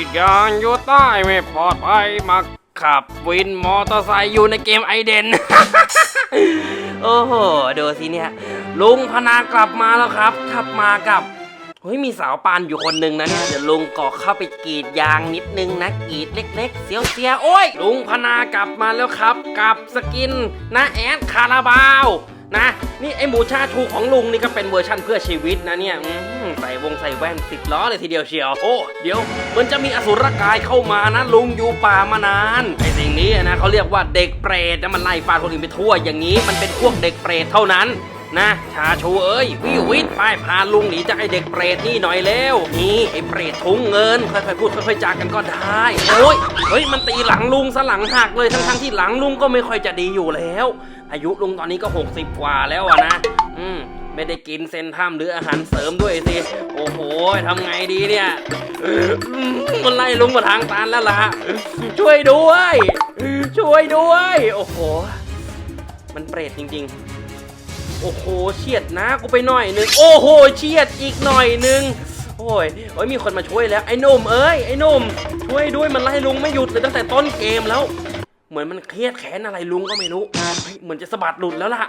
ีดยางอยู่ใต้ไม่ปลอดภัยมาขับวินมอเตอร์ไซค์อยู่ในเกมไอเดน โอ้โห ดูสิเนี่ย ลุงพนากลับมาแล้วครับ ขับมากับเฮ้ยมีสาวปานอยู่คนหนึ่งนะเนี่ยเดี๋ยวลุงก็เข้าไปกรีดยางนิดนึงนะกรีดเล็ก ๆ เสียวๆโอ้ยลุงพนากลับมาแล้วครับ กับสกินนะแอดคาราบาว นะนี่ไอหมูชาชูของลุงนี่ก็เป็นเวอร์ชั่นเพื่อชีวิตนะเนี่ยใส่วงใส่แว่นติดล้อเลยทีเดียวเชียวโอ้เดี๋ยวเหมันจะมีอสุรกายเข้ามานะลุงอยู่ป่ามานานไอสิ่งนี้นะเขาเรียกว่าเด็กเปรตนะมันไล่ฟาดคนอื่นไปทั่วอย่างนี้ มันเป็นพวกเด็กเปรตเท่านั้น นะ ชาชูเอ้ยวิวิทไปพาลุงหนีจากไอเด็กเปรตนี่หน่อยเร็วนี่ไอเปรตทุงเงินค่อยๆพูดค่อยๆจากันก็ได้โอ้ยเฮ้ยมันตีหลังลุงซะหลังหักเลยทั้งๆที่หลังลุงก็ไม่ค่อยจะดีอยู่แล้ว อายุลุงตอนนี้ก็ 60 กว่าแล้วอะนะ อืมไม่ได้กินเซนทรัมหรืออาหารเสริมด้วยสิ โอ้โหทำไงดีเนี่ยมมันไล่ลุงมาทางตันแล้วล่ะ ช่วยด้วย ช่วยด้วย โอ้โห มันเปรตจริง ๆ โอ้โหเฉียดนะกูไปหน่อยนึงโอ้โหเฉียดอีกหน่อยนึงโอ้ยโอ้ยมีคนมาช่วยแล้วไอ้หนุ่มเอ้ยไอ้หนุ่มช่วยด้วยมันไล่ลุงไม่หยุดเลยตั้งแต่ต้นเกมแล้ว เหมือนมันเครียดแค้นอะไรลุงก็ไม่รู้เหมือนจะสะบัดหลุดแล้วล่ะ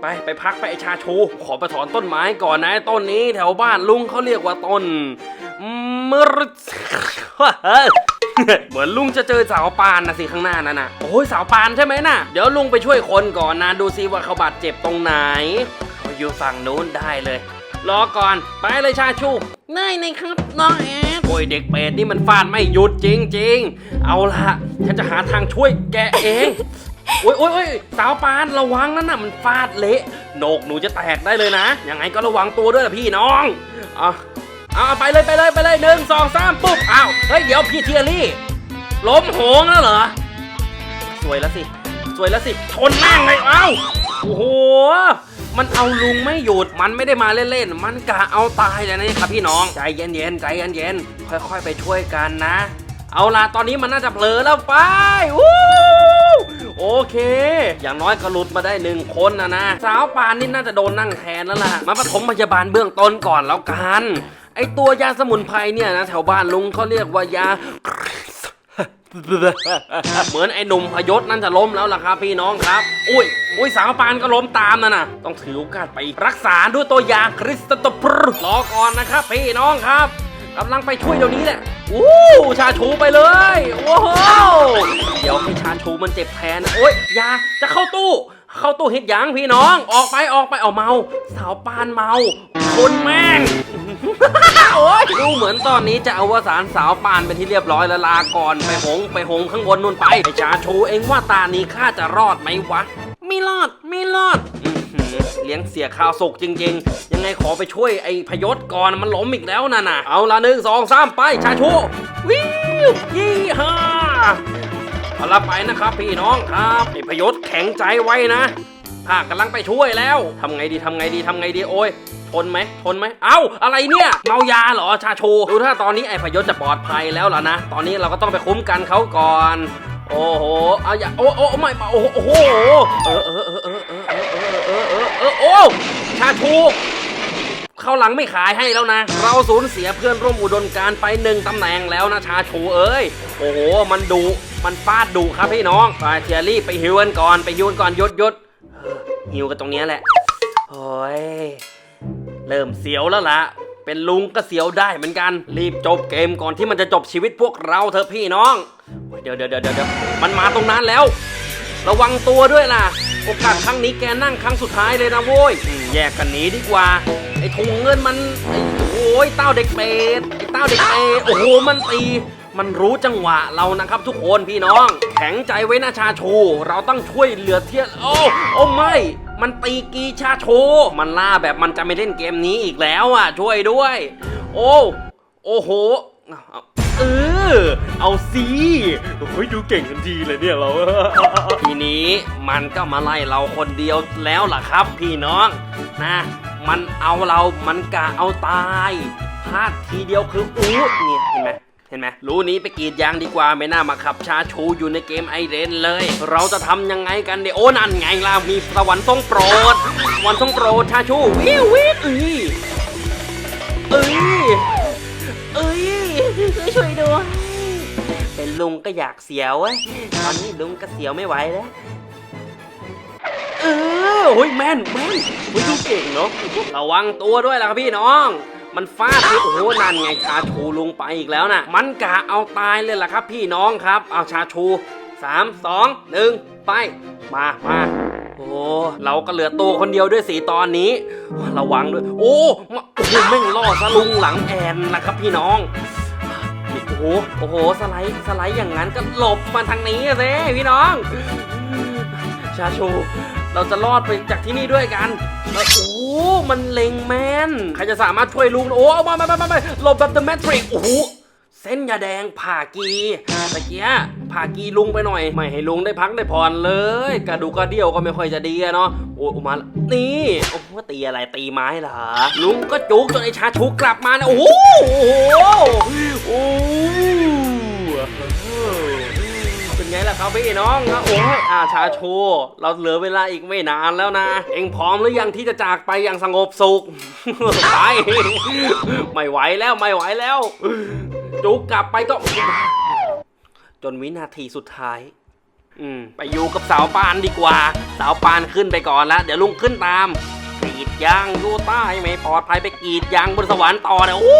ไปไปพักไปไอชาชู ขอไปถอนต้นไม้ก่อนนะต้นนี้แถวบ้านลุงเขาเรียกว่าต้นมร เหมือนลุงจะเจอสาวปานนะสิข้างหน้านั่นน่ะโอ้ยสาวปานใช่ไหมน่ะ เดี๋ยวลุงไปช่วยคนก่อนนะดูซิว่าเขาบาดเจ็บตรงไหนเขาอยู่ฝั่งนู้นได้เลย รอก่อนไปเลยชาชูได้เลยครับน้องแอดโอ้ยเด็กเป็ดนี่มันฟาดไม่หยุดจริง ๆ เอาละฉันจะหาทางช่วยแกเองโอ้ยโอ้ยโอ้ยสาวปานระวังนั่นน่ะมันฟาดเละโหนกหนูจะแตกได้เลยนะ ยังไงก็ระวังตัวด้วยล่ะพี่น้องเอา เอาไปเลยไปเลยไปเลยหนึ่งสองสามปุ๊บอ้าวเฮ้ยเดี๋ยวพี่เทียรี่ล้มโหงแล้วเหรอ สวยแล้วสิ สวยแล้วสิชนแม่งเลยเอ้าโอ้โหมันเอาลุงไม่หยุด มันไม่ได้มาเล่นๆ มันกะเอาตายเลยนะครับพี่น้อง ใจเย็นๆ ใจเย็นๆ ค่อยๆ ไปช่วยกันนะ เอาล่ะตอนนี้มันน่าจะเผลอแล้วไปวู้โอเค อย่างน้อยก็หลุดมาได้หนึ่งคนนะนะ สาวปานนี่น่าจะโดนนั่งแทนแล้วล่ะ มาปฐมพยาบาลเบื้องต้นก่อนแล้วกัน อตัวยาสมุนไพรเนี่ยนะแถวบ้านลุงเขาเรียกว่ายา เหมือนไอ้หนุ่มพยศนั่นจะล้มแล้วล่ะครับพี่น้องครับ อุ้ย อุ้ยสาวปานก็ล้มตามนะน่ะ ต้องถือโอกาสไปรักษาด้วยตัวยาคริสตโปรรอก่อนนะครับพี่น้องครับกำลังไปช่วยเดี๋ยวนี้แหละอู้ชาชูไปเลยโอ้โหเดี๋ยวให้ชาชูมันเจ็บแทนนะโอ้ยยาจะเข้าตู้ เข้าตู้เฮ็ดหยังพี่น้อง ออกไปออกไปเอาเมา สาวปานเมา คนแม่ง โอ้ยดูเหมือนตอนนี้จะอวสานสาวปานเป็นที่เรียบร้อยแล้วลาก่อนไปหงไปหงข้างบนนู่นไปไอชาชูเองว่าตานี้ข้าจะรอดไหมวะ ไม่รอดไม่รอดอื้อหือเลี้ยงเสียข้าวสุกจริง ๆ ยังไงขอไปช่วยไอ้พยศก่อนมันล้มอีกแล้วน่ะนะเอาละหนึ่งสองสามไปชาชูวิวยี่ห้าเอาละไปนะครับพี่น้องครับไอ้พยศแข็งใจไว้นะข้ากำลังไปช่วยแล้วทำไงดีทำไงดีทำไงดีโอ้ย ทนไหมทนไหมเอ้า อะไรเนี่ย เมายาเหรอ ชาชูดูถ้าตอนนี้ไอ้พยศจะปลอดภัยแล้วล่ะนะ ตอนนี้เราก็ต้องไปคุ้มกันเขาก่อน โอ้โห เอาอย่า โอ้โอ้ไม่โอ้โห โอ้โห เออเออเออเออเออเออเออเออเออเออโอ้ชาชูเข้าหลังไม่ขายให้แล้วนะ เราสูญเสียเพื่อนร่วมอุดมการไปหนึ่งตำแหน่งแล้วนะชาชูเอ้ย โอ้โห มันดุ มันฟาดดุครับพี่น้อง ไปเทียรี่ไปฮิวกันก่อน ไปฮิวกันก่อนยุดยุดฮิวกันตรงนี้แหละ โอ้ย เริ่มเสียวแล้วล่ะ เป็นลุงก็เสียวได้เหมือนกัน รีบจบเกมก่อนที่มันจะจบชีวิตพวกเราเถอะพี่น้อง เดี๋ยวเดี๋ยวเดี๋ยวเดี๋ยวมันมาตรงนั้นแล้ว ระวังตัวด้วยล่ะ โอกาสครั้งนี้แกนั่งครั้งสุดท้ายเลยนะโว้ยอืมแยกกันหนีดีกว่า ไอ้ถุงเงินมันไอ้โอ้ยเต้าเด็กเป็ดไอ้เต้าเด็กเป็ดโอ้โหมันตี มันรู้จังหวะเรานะครับทุกคนพี่น้อง แข็งใจไว้นะชาชู เราต้องช่วยเหลือเทียโอ้โอ้ไม่ มันตีกีชาโช มันล่าแบบมันจะไม่เล่นเกมนี้อีกแล้วอะ ช่วยด้วย โอ้ โอ้โหเออ เอาสิเฮ้ยดูเก่งทันทีเลยเนี่ยเรา ทีนี้มันก็มาไล่เราคนเดียวแล้วล่ะครับ พี่น้องนะ มันเอาเรา มันกะเอาตายพลาดทีเดียวคืออู้เนี่ยเห็นไหม เห็นไหมรู้นี้ไปกรีดยางดีกว่าไม่น่ามาขับชาชูอยู่ในเกมไอเรนเลย เราจะทำยังไงกันเดี๋ยวโอ้นั่นไงล่ะมีสวรรค์ทรงโปรดสวรรค์ทรงโปรดชาชูวิววิวเอ้ยเอ้ยเอ้ยช่วยด้วยเป็นลุงก็อยากเสียวเว้ยตอนนี้ลุงก็เสียวไม่ไหวแล้วเออโอ้ยแม่นแม่นเฮ้ยดูเก่งเนาะระวังตัวด้วยล่ะครับพี่น้อง มันฟาดที่โอ้โหนั่นไงชาชูลุงไปอีกแล้วน่ะ มันกะเอาตายเลยล่ะครับ พี่น้องครับ เอาชาชูสามสองหนึ่งไป มามาโอ้ เราก็เหลือตัวคนเดียวด้วยสีตอนนี้ ระวังด้วย โอ้โอ้โหแม่งล่อสลุงหลังแอนนะครับพี่น้องโอ้โหโอ้โห สไลด์สไลด์อย่างนั้นก็หลบมาทางนี้อะสิพี่น้อง ชาชู เราจะรอดไปจากที่นี่ด้วยกันโอ้โห มันเล็งแมนใครจะสามารถช่วยลุง โอ้เอามามามามาหลบแบบ The Matrix โอ้โหเส้นยาแดงผ่ากีตะเกียผ่ากีลุงไปหน่อย ไม่ให้ลุงได้พักได้ผ่อนเลย กระดูกกระเดี่ยวก็ไม่ค่อยจะดีอะเนาะ โอ้มา นี่ โอ้โหตีอะไรตีไม้เหรอ ลุงก็จุกจนไอชาชูกกลับมานี่ยโอ้โหโอ้โหเป็นไงล่ะครับพี่น้องนะโอ้ อาชาโช เราเหลือเวลาอีกไม่นานแล้วนะ เอ็งพร้อมหรือยังที่จะจากไปอย่างสงบสุข ไป ไม่ไหวแล้วไม่ไหวแล้ว จุกกลับไปก็ จนวินาทีสุดท้าย อืม ไปอยู่กับสาวปานดีกว่า สาวปานขึ้นไปก่อนแล้วเดี๋ยวลุงขึ้นตามกรีดยางอยู่ใต้ไม่ปลอดภัยไปกรีดยางบนสวรรค์ต่อเนี่ยโอ้